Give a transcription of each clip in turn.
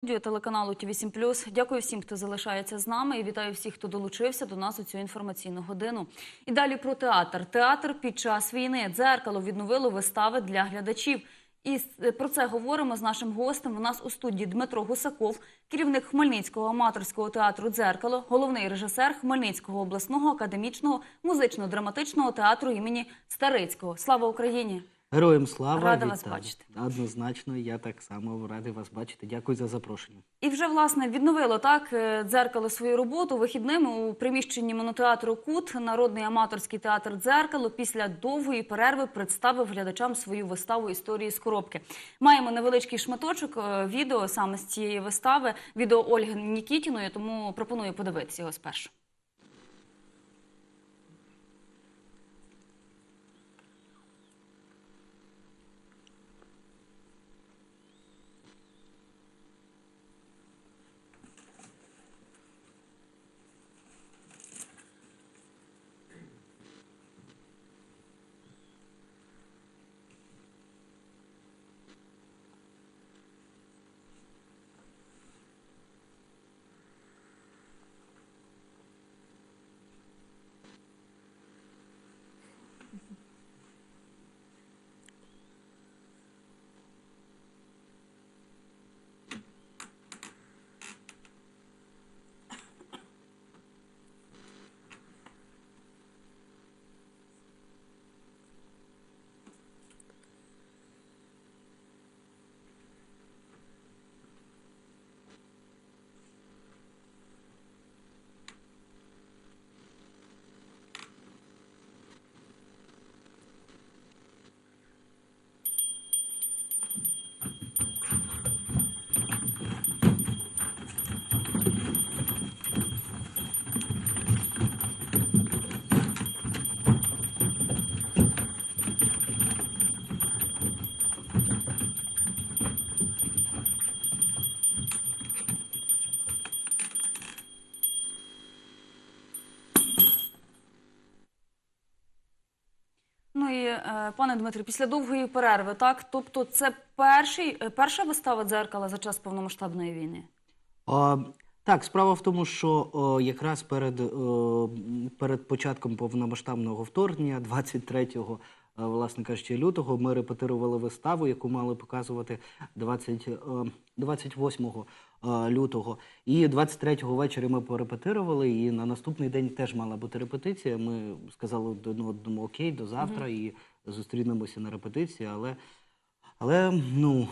Студію телеканалу ТВ 7 Дякую всім, хто залишається з нами, і вітаю всіх, хто долучився до нас у цю інформаційну годину. І далі про театр. Театр під час війни дзеркало відновило вистави для глядачів. І про це говоримо з нашим гостем. У нас у студії Дмитро Гусаков, керівник Хмельницького аматорського театру Дзеркало, головний режисер Хмельницького обласного академічного музично-драматичного театру імені Старицького. Слава Україні! Героям слава Рада вас бачити. Однозначно, я так само радий вас бачити. Дякую за запрошення. І вже власне відновило так е, дзеркало свою роботу вихідними у приміщенні монотеатру Кут. Народний аматорський театр дзеркало після довгої перерви представив глядачам свою виставу історії з коробки. Маємо невеличкий шматочок е, відео саме з цієї вистави. Відео Ольги Нікітіної, тому пропоную подивитися його спершу. Е, пане Дмитрі, після довгої перерви, так тобто, це перший е, перша вистава дзеркала за час повномасштабної війни. А... так, справа в тому, що о, якраз перед, о, перед початком повномасштабного вторгнення, 23-го, е, власне кажучи, лютого, ми репетирували виставу, яку мали показувати 20, е, 28 е, лютого. І 23-го ввечері ми порепетирували, і на наступний день теж мала бути репетиція. Ми сказали один одному окей, до завтра, і зустрінемося на репетиції, але. Але ну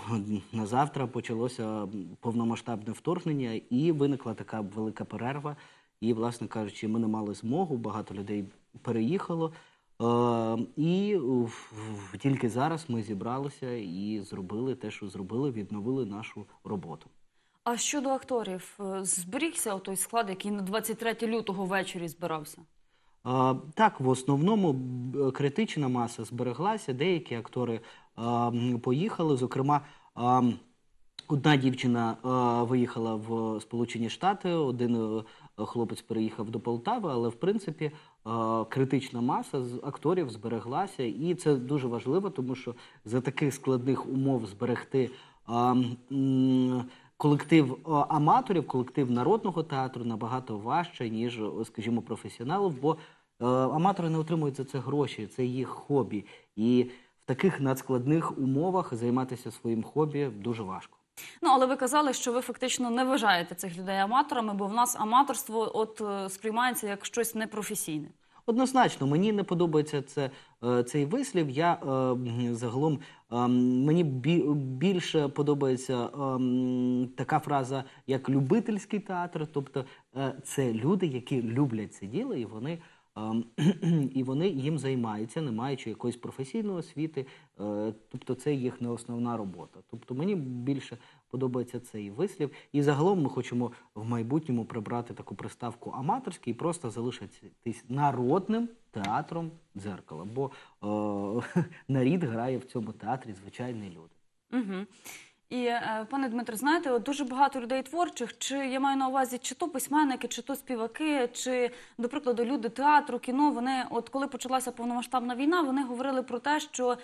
на завтра почалося повномасштабне вторгнення, і виникла така велика перерва. І, власне кажучи, ми не мали змогу, багато людей переїхало. Е, і в- в- тільки зараз ми зібралися і зробили те, що зробили, відновили нашу роботу. А щодо акторів, е, зберігся той склад, який на 23 лютого ввечері збирався? А, Так, в основному критична маса збереглася. Деякі актори поїхали. Зокрема, одна дівчина виїхала в Сполучені Штати, один е, хлопець переїхав до Полтави, але в принципі критична маса з акторів збереглася, і це дуже важливо, тому що за таких складних умов зберегти. Колектив аматорів, колектив народного театру набагато важче, ніж, скажімо, професіоналів, бо е, аматори не отримують за це гроші, це їх хобі. І в таких надскладних умовах займатися своїм хобі дуже важко. Ну але ви казали, що ви фактично не вважаєте цих людей аматорами, бо в нас аматорство от е, сприймається як щось непрофесійне. Однозначно, мені не подобається це, е, цей вислів. Я е, загалом е, мені бі- більше подобається така фраза, як любительський театр. Тобто це люди, які люблять це діло, і вони. І вони їм займаються, не маючи якоїсь професійної освіти, тобто це їх не основна робота. Тобто мені більше подобається цей вислів. І загалом ми хочемо в майбутньому прибрати таку приставку аматорський і просто залишитись народним театром дзеркала. Бо е, нарід грає в цьому театрі звичайні люди. Угу. І е, пане Дмитре, знаєте, от дуже багато людей творчих, чи я маю на увазі, чи то письменники, чи то співаки, чи, до прикладу, люди театру, кіно. Вони, от коли почалася повномасштабна війна, вони говорили про те, що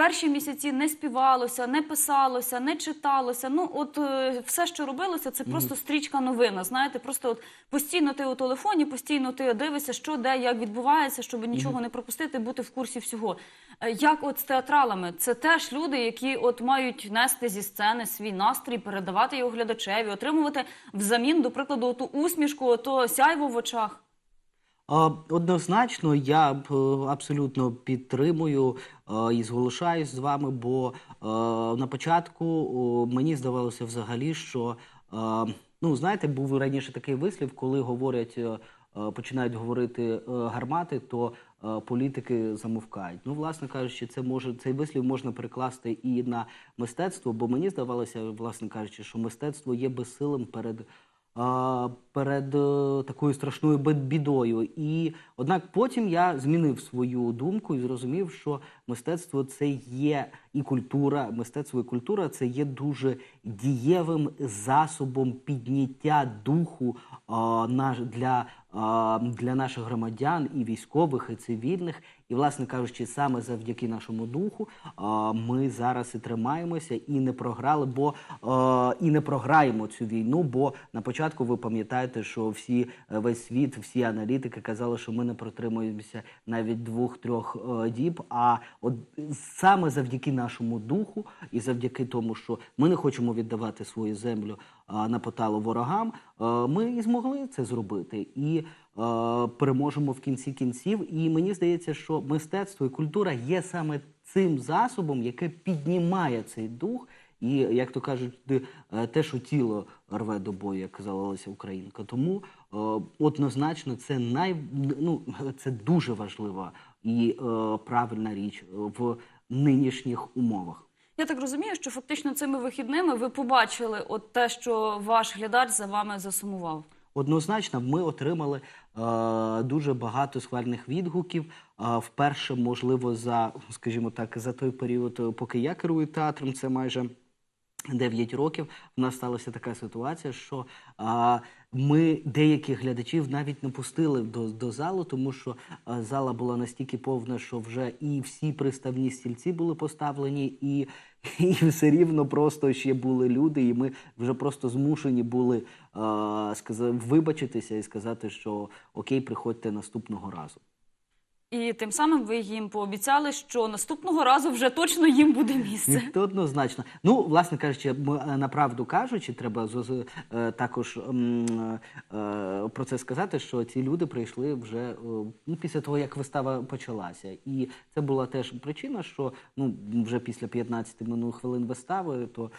перші місяці не співалося, не писалося, не читалося. Ну, от е, все, що робилося, це просто стрічка новина. Знаєте, просто от постійно ти у телефоні, постійно ти дивишся, що де, як відбувається, щоб нічого не пропустити, бути в курсі всього. Е, Як от з театралами, це теж люди, які от мають нести зі сцени свій настрій, передавати його глядачеві, отримувати взамін, до прикладу, ту усмішку, то сяйво в очах. Однозначно, я е, абсолютно підтримую е, і зголошаюсь з вами, бо е, на початку мені здавалося взагалі, що ну знаєте, був раніше такий вислів, коли говорять, починають говорити гармати, то політики замовкають. Ну, власне кажучи, це може цей вислів можна перекласти і на мистецтво, бо мені здавалося, власне кажучи, що мистецтво є безсилим перед перед е, такою страшною бідою. І однак потім я змінив свою думку і зрозумів, що мистецтво це є і культура, мистецтво і культура це є дуже дієвим засобом підняття духу для, для наших громадян і військових, і цивільних. І, власне кажучи, саме завдяки нашому духу ми зараз і тримаємося і не програли, бо і не програємо цю війну. Бо на початку ви пам'ятаєте, що всі е, весь світ, всі аналітики казали, що ми не протримуємося навіть двох-трьох е, діб. А от саме завдяки нашому духу, і завдяки тому, що ми не хочемо віддавати свою землю на поталу ворогам, е, ми і змогли це зробити. І переможемо в кінці кінців. І мені здається, що мистецтво і культура є саме цим засобом, яке піднімає цей дух. І як то кажуть, е, те, що тіло рве до бою, як казала Леся Українка. Тому е, однозначно це най ну це дуже важлива і е, правильна річ в нинішніх умовах. Я так розумію, що фактично цими вихідними ви побачили от те, що ваш глядач за вами засумував. Однозначно, ми отримали е, дуже багато схвальних відгуків. Е, вперше, можливо, за, скажімо так, за той період, е, поки я керую театром, це майже 9 років. У нас сталася така ситуація, що е, ми деяких глядачів навіть не пустили до, до залу, тому що е, зала була настільки повна, що вже і всі приставні стільці були поставлені, і, і все рівно просто ще були люди, і ми вже просто змушені були е, сказати, вибачитися і сказати, що окей, приходьте наступного разу. І тим самим ви їм пообіцяли, що наступного разу вже точно їм буде місце. Це однозначно. Ну, власне кажучи, е, направду кажучи, треба е, також е, про це сказати, що ці люди прийшли вже е, ну, після того, як вистава почалася. І це була теж причина, що ну, вже після 15 минут хвилин вистави, то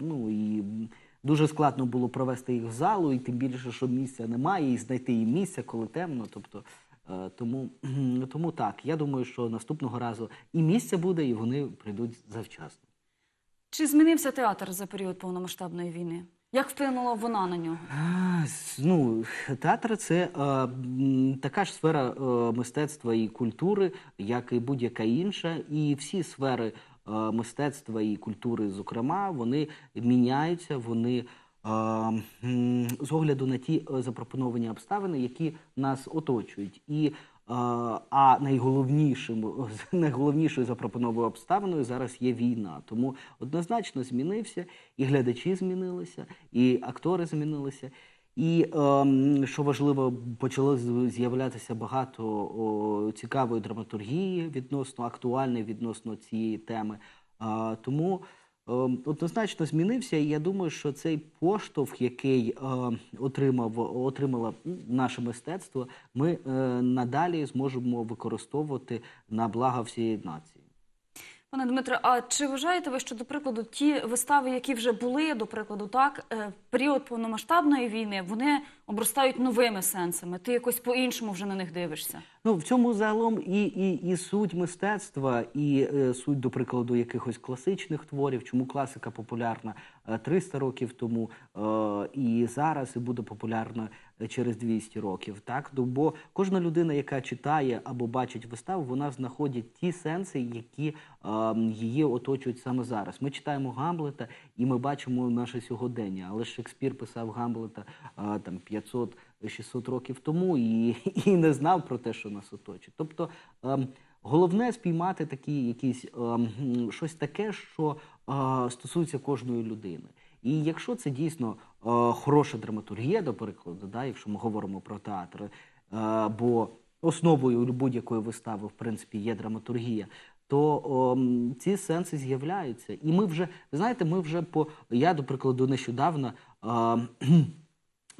ну і. Дуже складно було провести їх в залу, і тим більше, що місця немає, і знайти їм місце, коли темно. Тобто, тому, тому так, я думаю, що наступного разу і місце буде, і вони прийдуть завчасно. Чи змінився театр за період повномасштабної війни? Як вплинула вона на нього? Ну, театр це е, така ж сфера е, мистецтва і культури, як і будь-яка інша. І всі сфери е, мистецтва і культури, зокрема, вони міняються, вони. Е, З огляду на ті е, запропоновані обставини, які нас оточують, і е, а найголовнішим найголовнішою запропонованою обставиною зараз є війна. Тому однозначно змінився, і глядачі змінилися, і актори змінилися. І що важливо, почало з'являтися багато цікавої драматургії відносно актуальної відносно цієї теми. Тому однозначно змінився, і я думаю, що цей поштовх, який е, отримав отримало наше мистецтво, ми е, надалі зможемо використовувати на благо всієї нації. Пане Дмитре, а чи вважаєте ви, що, до прикладу, ті вистави, які вже були, до прикладу, так, е, в період повномасштабної війни, вони обростають новими сенсами? Ти якось по-іншому вже на них дивишся? Ну, в цьому загалом і, і, і суть мистецтва, і е, суть, до прикладу, якихось класичних творів, чому класика популярна е, 300 років тому, е, і зараз і буде популярна е, через 200 років. Так? Бо кожна людина, яка читає або бачить виставу, вона знаходить ті сенси, які е, її оточують саме зараз. Ми читаємо Гамлета і ми бачимо наше сьогодення. Але Шекспір писав Гамлета е, там 500 600 років тому і, і не знав про те, що нас оточить. Тобто ем, Головне спіймати такі якісь е, щось таке, що е, стосується кожної людини. І якщо це дійсно е, хороша драматургія, до прикладу, да, якщо ми говоримо про театр, е, бо основою будь-якої вистави, в принципі, є драматургія, то о, ці сенси з'являються. І ми вже, ви знаєте, ми вже по я, до прикладу, нещодавно. Е,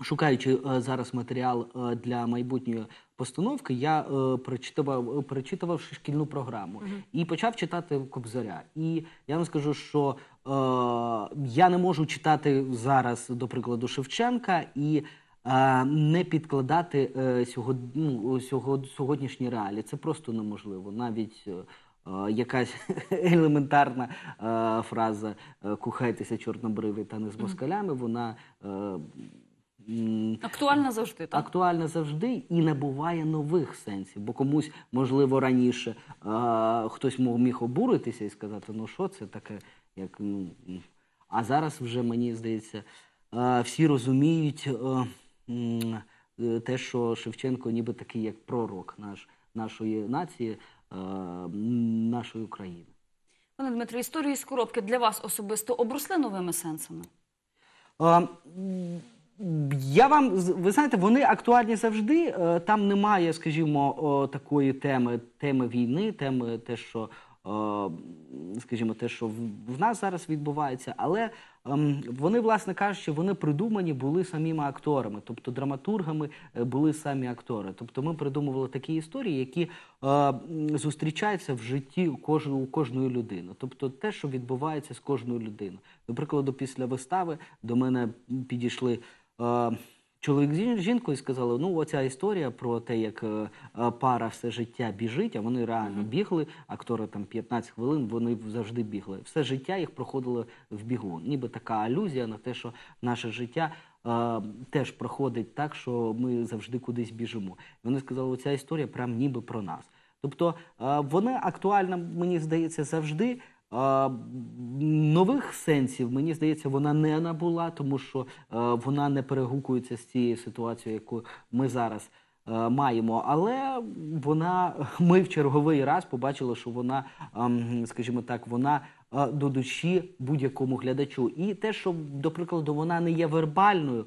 Шукаючи е, зараз матеріал е, для майбутньої постановки, я е, прочитував, перечитував шкільну програму і почав читати Кобзаря. І я вам скажу, що я не можу читати зараз, до прикладу, Шевченка і е, не підкладати е, сьогодні, ну, сьогоднішні реалії. Це просто неможливо. Навіть е, е, якась елементарна е, фраза е, кухайтеся чорнобриві та не з москалями, вона. е, м, Актуально завжди, так? актуальна завжди і набуває нових сенсів. Бо комусь, можливо, раніше е, хтось міг обуритися і сказати, ну що це таке, як ну. А зараз вже мені здається, е, всі розуміють е, е, те, що Шевченко ніби такий як пророк наш, нашої нації, нашої України. Пане Дмитро, історії з коробки для вас особисто обросли новими сенсами? А, Я вам ви знаєте, вони актуальні завжди. Там немає, скажімо, такої теми, теми війни, теми те, що скажімо, те, що в нас зараз відбувається, але ем, вони, власне кажучи, вони придумані були самими акторами, тобто драматургами е, були самі актори. Тобто ми придумували такі історії, які е, зустрічаються в житті у кожної, кожної людини. Тобто те, що відбувається з кожною людиною. До прикладу, після вистави до мене підійшли. Чоловік з жінкою сказали: ну, оця історія про те, як е, е, пара все життя біжить, а вони реально бігли. Актори там 15 хвилин, вони завжди бігли. Все життя їх проходило в бігу. Ніби така алюзія на те, що наше життя е, теж проходить так, що ми завжди кудись біжимо. Вони сказали, оця історія прям ніби про нас. Тобто вона актуальна, мені здається, завжди. Нових сенсів, мені здається, вона не набула, тому що е, вона не перегукується з цією ситуацією, яку ми зараз е, маємо. Але вона, ми в черговий раз побачили, що вона, ем, скажімо так, вона е, до душі будь-якому глядачу. І те, що, до прикладу, вона не є вербальною,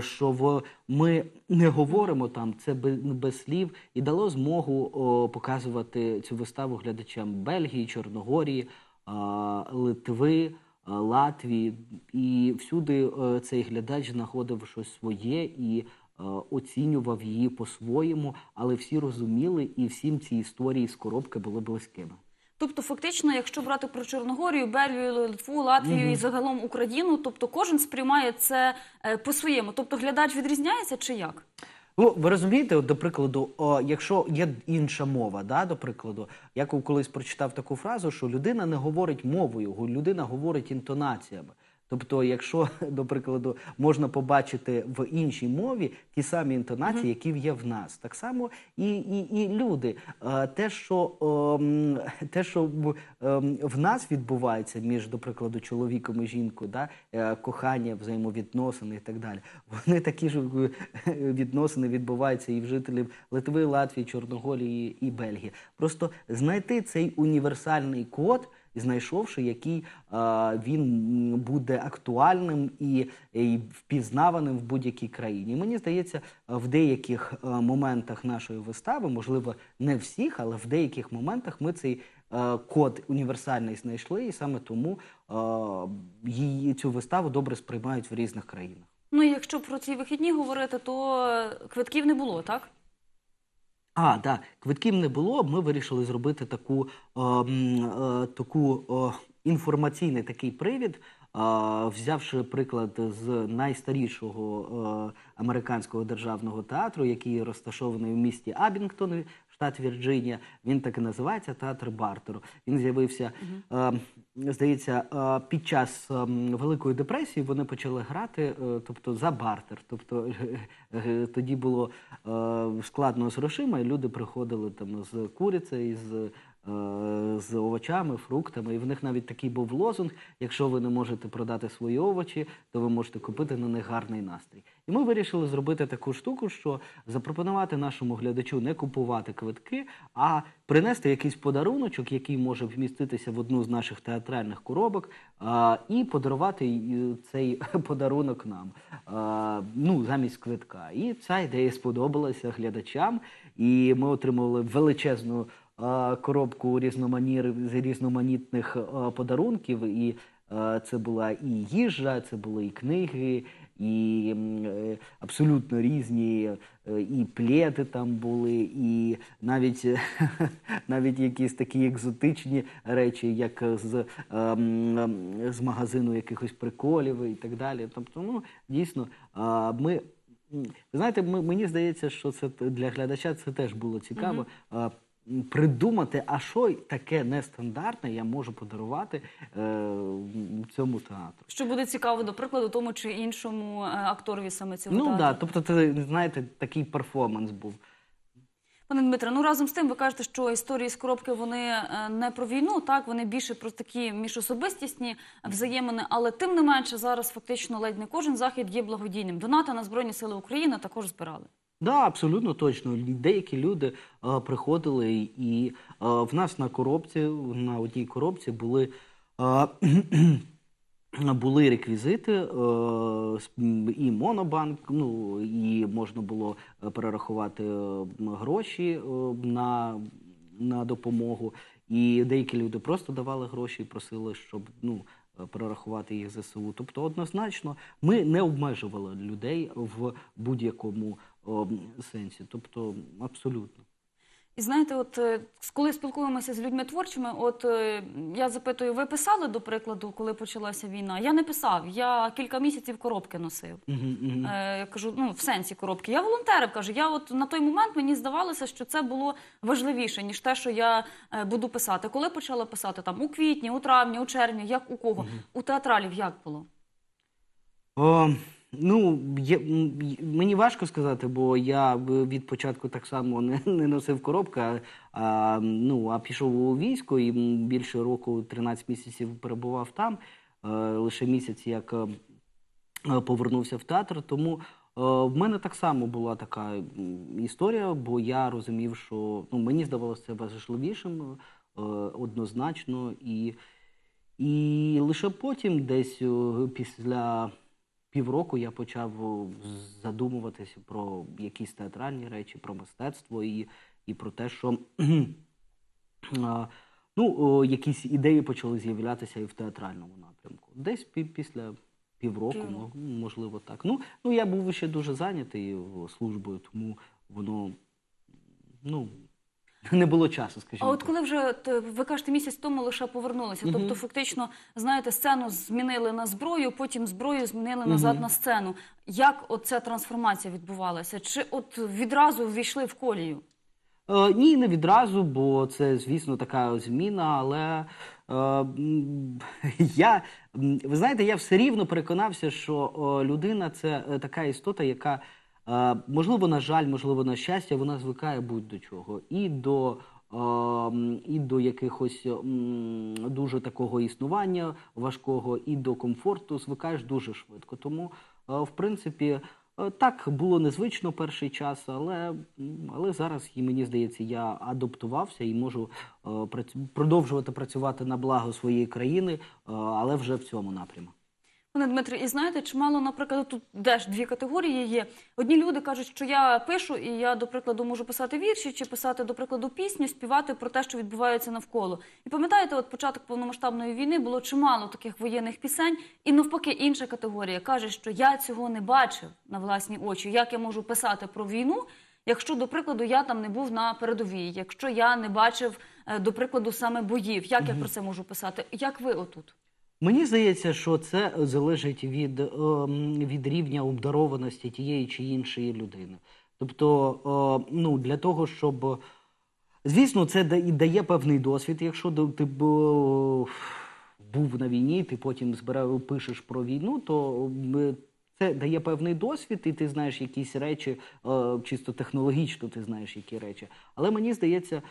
що ми не говоримо там, це без слів, і дало змогу показувати цю виставу глядачам Бельгії, Чорногорії. Литви, Латвії, і всюди е, цей глядач знаходив щось своє і е, оцінював її по-своєму, але всі розуміли, і всім ці історії з коробки були близькими. Тобто, фактично, якщо брати про Чорногорію, Бельгію, Литву, Латвію і загалом Україну, тобто кожен сприймає це е, по-своєму. Тобто глядач відрізняється чи як? Ну, ви розумієте, от, до прикладу, о, якщо є інша мова, да, до прикладу, я колись прочитав таку фразу, що людина не говорить мовою, людина говорить інтонаціями. Тобто, якщо, до прикладу, можна побачити в іншій мові ті самі інтонації, які є в нас, так само і, і, і люди. Е, Те, що, ем, те, що в, ем, нас відбувається між, до прикладу, чоловіком і жінкою, да, е, кохання, взаємовідносини і так далі, вони такі ж е, відносини відбуваються і в жителів Литви, Латвії, Чорногорії і Бельгії. Просто знайти цей універсальний код знайшовши, який він буде актуальним і, і впізнаваним в будь-якій країні. Мені здається, в деяких е, моментах нашої вистави, можливо, не всіх, але в деяких моментах ми цей е, код універсальний знайшли, і саме тому е, її цю виставу добре сприймають в різних країнах. Ну, якщо про ці вихідні говорити, то е, квитків не було, так? А, так, квитків не було. Ми вирішили зробити таку, е, е, таку е, інформаційний такий привід, е, взявши приклад з найстарішого е, американського державного театру, який розташований в місті Абінгтон, штат Вірджинія. Він так і називається театр Бартеру. Він з'явився, е, здається, е, під час е, Великої депресії вони почали грати, е, тобто за бартер. Тобто е, тоді було складно з грошима, і люди приходили там з курицею, з з овочами, фруктами. І в них навіть такий був лозунг: якщо ви не можете продати свої овочі, то ви можете купити на них гарний настрій. І ми вирішили зробити таку штуку, що запропонувати нашому глядачу не купувати квитки, а принести якийсь подаруночок, який може вміститися в одну з наших театральних коробок, і подарувати цей подарунок нам. Ну, замість квитка. І ця ідея сподобалася глядачам, і ми отримали величезну коробку різноманір, з різноманітних подарунків. І це була і їжа, це були і книги, і е, абсолютно різні, е, і плети там були, і навіть, навіть якісь такі екзотичні речі, як з, з магазину якихось приколів і так далі. Тобто, ну, дійсно, ми. Ви знаєте, мені здається, що це для глядача це теж було цікаво. а, м, Придумати, а що таке нестандартне я можу подарувати е, цьому театру. Що буде цікаво, до прикладу, тому чи іншому е, акторові саме цього Ну театру? так, да, тобто, це, знаєте, такий перформанс був. Пане Дмитре, ну разом з тим ви кажете, що історії з коробки вони е, не про війну, так вони більше про такі міжособистісні взаємини, але тим не менше зараз фактично ледь не кожен захід є благодійним. Донати на Збройні Сили України також збирали. Да, абсолютно точно. Деякі люди е, приходили, і е, в нас на коробці, на одній коробці були. е, Були реквізити е, і монобанк, ну і можна було е, перерахувати е, гроші е, на, на допомогу. І деякі люди просто давали гроші і просили, щоб ну, е, перерахувати їх ЗСУ. Тобто, однозначно, ми не обмежували людей в будь-якому о, сенсі. Тобто, абсолютно. І знаєте, от е, коли спілкуємося з людьми творчими, от е, я запитую, ви писали до прикладу, коли почалася війна? Я не писав. Я кілька місяців коробки носив. Мгм, мгм. Е, кажу, ну в сенсі коробки. Я волонтерив, кажу. Я от на той момент мені здавалося, що це було важливіше ніж те, що я е, буду писати. Коли почала писати там у квітні, у травні, у червні, як у кого? У театралів як було? О, ну, є, мені важко сказати, бо я від початку так само не, не носив коробки, а, ну, а пішов у військо і більше року, 13 місяців перебував там, е, лише місяць як е, е, повернувся в театр. Тому е, в мене так само була така історія, бо я розумів, що ну, мені здавалося важливішим однозначно. І, і лише потім, десь після півроку, я почав задумуватися про якісь театральні речі, про мистецтво і, і про те, що ну, якісь ідеї почали з'являтися і в театральному напрямку. Десь пі- після півроку, Півроку. можливо, так. Ну, ну, я був ще дуже зайнятий службою, тому воно ну, не було часу, А от коли вже ви кажете, місяць тому лише повернулися. Тобто, фактично, знаєте, сцену змінили на зброю, потім зброю змінили назад на сцену. Як от ця трансформація відбувалася? Чи от відразу ввійшли в колію? Е, ні, не відразу, бо це, звісно, така зміна, але е, я, ви знаєте, я все рівно переконався, що е, людина це е, така істота, яка, е, можливо, на жаль, можливо, на щастя, вона звикає будь-до чого. І до, і до якихось дуже такого існування важкого, і до комфорту звикаєш дуже швидко. Тому, в принципі, Так, було незвично перший час, але, але зараз, і мені здається, я адаптувався і можу продовжувати працювати на благо своєї країни, але вже в цьому напрямку. Пане Дмитре, і знаєте, чимало, наприклад, тут теж дві категорії є. Одні люди кажуть, що я пишу, і я, до прикладу, можу писати вірші чи писати, до прикладу, пісню, співати про те, що відбувається навколо. І пам'ятаєте, от початок повномасштабної війни було чимало таких воєнних пісень, і навпаки, інша категорія каже, що я цього не бачив на власні очі. Як я можу писати про війну? Якщо, до прикладу, я там не був на передовій, якщо я не бачив, е, до прикладу, саме боїв, як я про це можу писати? Як ви отут? Мені здається, що це залежить від, ем, від рівня обдарованості тієї чи іншої людини. Тобто, е, ну, для того, щоб. Звісно, це дає певний досвід. Якщо ти е, був на війні, ти потім збирав, пишеш про війну, то це дає певний досвід, і ти знаєш якісь речі, е, чисто технологічно ти знаєш які речі. Але мені здається, е,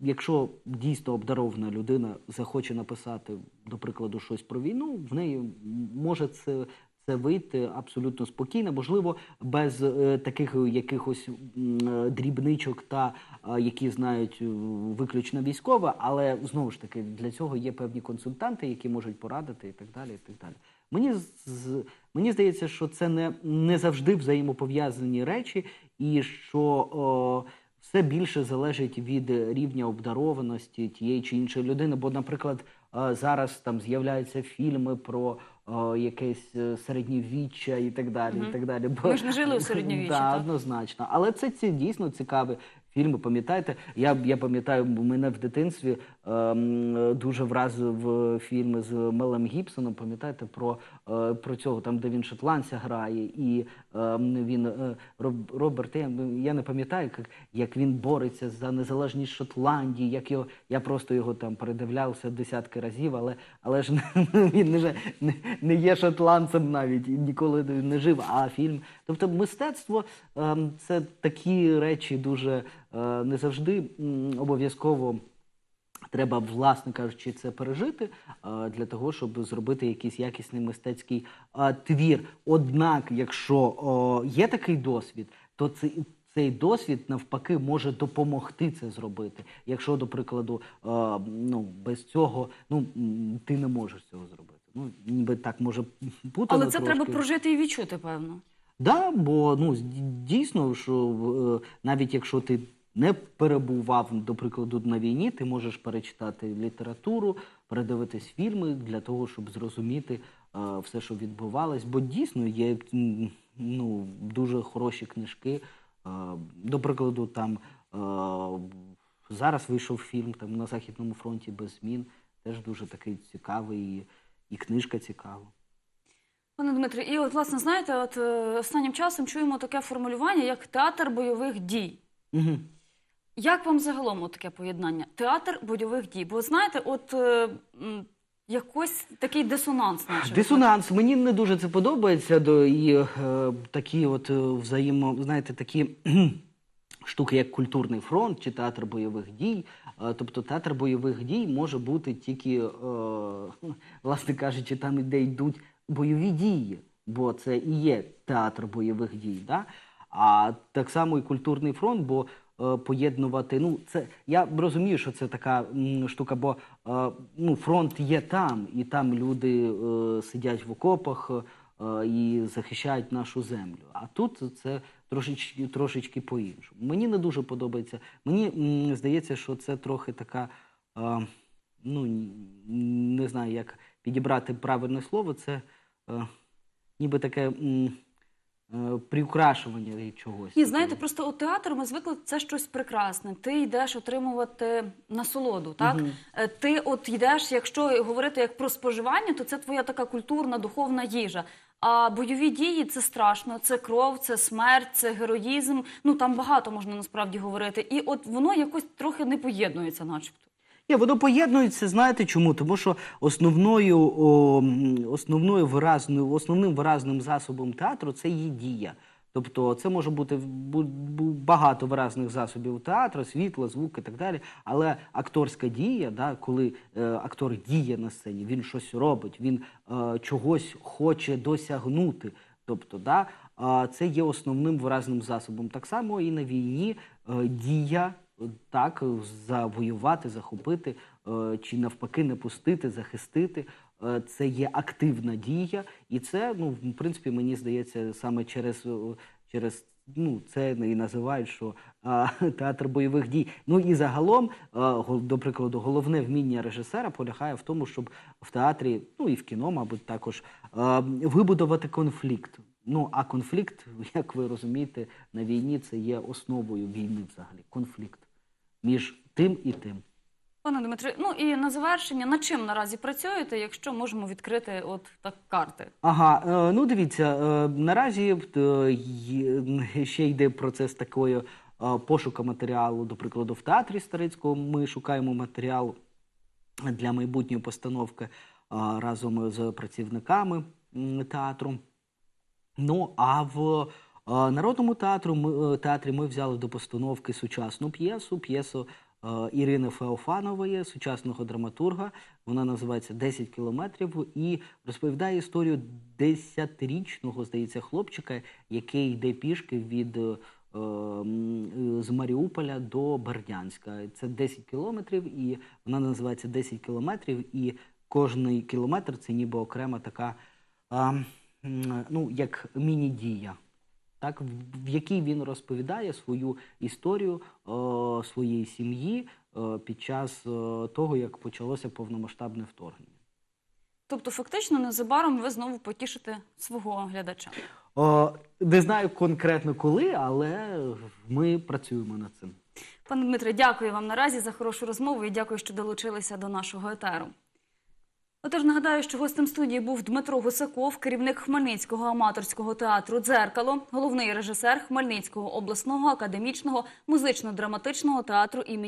якщо дійсно обдарована людина захоче написати, до прикладу, щось про війну, в неї може це. Це вийти абсолютно спокійно, можливо, без е, таких якихось е, дрібничок та е, які знають е, виключно військове, але знову ж таки для цього є певні консультанти, які можуть порадити і так далі. І так далі. Мені з мені здається, що це не, не завжди взаємопов'язані речі, і що о, все більше залежить від рівня обдарованості тієї чи іншої людини. Бо, наприклад, е, зараз там з'являються фільми про о, якесь е, середньовіччя і так далі. І так далі. Бо, Ми ж не жили у середньовіччі, Да, так? однозначно. Але це ці дійсно цікаві фільми. Пам'ятаєте? Я, я пам'ятаю, мене в дитинстві дуже вразив е, фільм з Мелем Гібсоном. Пам'ятаєте про, е, про цього, там, де він шотландця грає, і ем, він е, Роберт, я, не пам'ятаю, як, як він бореться за незалежність Шотландії, як його я просто його там передивлявся десятки разів, але, але ж він не, не, є шотландцем навіть ніколи не- не жив. А фільм, тобто мистецтво ем, це такі речі дуже е, не завжди обов'язково. Треба, власне кажучи, це пережити е, для того, щоб зробити якийсь якісний мистецький е, твір. Однак, якщо є такий досвід, то цей, цей досвід навпаки може допомогти це зробити. Якщо, до прикладу, е, ну без цього ну ти не можеш цього зробити. Ну ніби так може бути. Але це треба прожити і відчути, певно. Да, бо ну дійсно, що е, навіть якщо ти не перебував, до прикладу, на війні, ти можеш перечитати літературу, передивитись фільми для того, щоб зрозуміти е, все, що відбувалось. Бо дійсно є ну, дуже хороші книжки. Е, до прикладу, там е, зараз вийшов фільм там на Західному фронті без змін. Теж дуже такий цікавий, і, і книжка цікава. Пане Дмитре, і от, власне, знаєте, от е, останнім часом чуємо таке формулювання, як театр бойових дій. Угу. Як вам загалом таке поєднання? Театр бойових дій? Бо знаєте, от е, якось такий дисонанс, наче. Дисонанс. Мені не дуже це подобається. До і е, такі, от е, взаємо, знаєте, такі штуки, як культурний фронт чи театр бойових дій. Е, тобто театр бойових дій може бути тільки, е, власне кажучи, там де йдуть бойові дії, бо це і є театр бойових дій. Да? А так само і культурний фронт, бо поєднувати. Ну, це я розумію, що це така штука, бо е, ну, фронт є там, і там люди е, сидять в окопах е, і захищають нашу землю. А тут це трошечки, трошечки по-іншому. Мені не дуже подобається. Мені здається, що це трохи така. Е, ну, не знаю, як підібрати правильне слово, це е, ніби таке м, е, приукрашування чогось. Ні, знаєте, просто у театр ми звикли це щось прекрасне. Ти йдеш отримувати насолоду, так? Е, Ти от йдеш, якщо говорити як про споживання, то це твоя така культурна, духовна їжа. А бойові дії це страшно, це кров, це смерть, це героїзм. Ну там багато можна насправді говорити. І от воно якось трохи не поєднується, начебто. Воно поєднується, знаєте чому? Тому що основною, о, основною виразною, основним виразним засобом театру це є дія. Тобто це може бути бу- бу- багато виразних засобів театру, світло, звук і так далі. Але акторська дія, да, коли е, актор діє на сцені, він щось робить, він е, чогось хоче досягнути. Тобто, да, а, це є основним виразним засобом. Так само і на війні е, дія так, завоювати, захопити, е, чи навпаки не пустити, захистити. Е, Це є активна дія, і це, ну, в принципі, мені здається, саме через, е, через ну, це і називають, що а, театр бойових дій. Ну і загалом, е, гол- до прикладу, головне вміння режисера полягає в тому, щоб в театрі, ну і в кіно, мабуть, також е, вибудувати конфлікт. Ну, а конфлікт, як ви розумієте, на війні це є основою війни взагалі. Конфлікт між тим і тим. Пане Дмитре, ну і на завершення, над чим наразі працюєте, якщо можемо відкрити от так карти? Ага, е, ну дивіться, е, наразі е, ще йде процес такої е, пошуку матеріалу, до прикладу, в театрі Старицького. Ми шукаємо матеріал для майбутньої постановки е, разом з працівниками театру. Ну а в е, народному театру ми, е, театрі ми взяли до постановки сучасну п'єсу, п'єсу е, Ірини Феофанової, сучасного драматурга. Вона називається «10 кілометрів і розповідає історію десятирічного, здається, хлопчика, який йде пішки від з Маріуполя до Бердянська. Це 10 кілометрів, і вона називається «10 кілометрів, і кожний кілометр це ніби окрема така, а, м, ну, як міні-дія. Так, в в якій він розповідає свою історію е, своєї сім'ї е, під час е, того, як почалося повномасштабне вторгнення. Тобто, фактично, незабаром ви знову потішите свого глядача. О, не знаю конкретно коли, але ми працюємо над цим. Пане Дмитре, дякую вам наразі за хорошу розмову і дякую, що долучилися до нашого етеру. Отож, нагадаю, що гостем студії був Дмитро Гусаков, керівник Хмельницького аматорського театру Дзеркало, головний режисер Хмельницького обласного академічного музично-драматичного театру імені.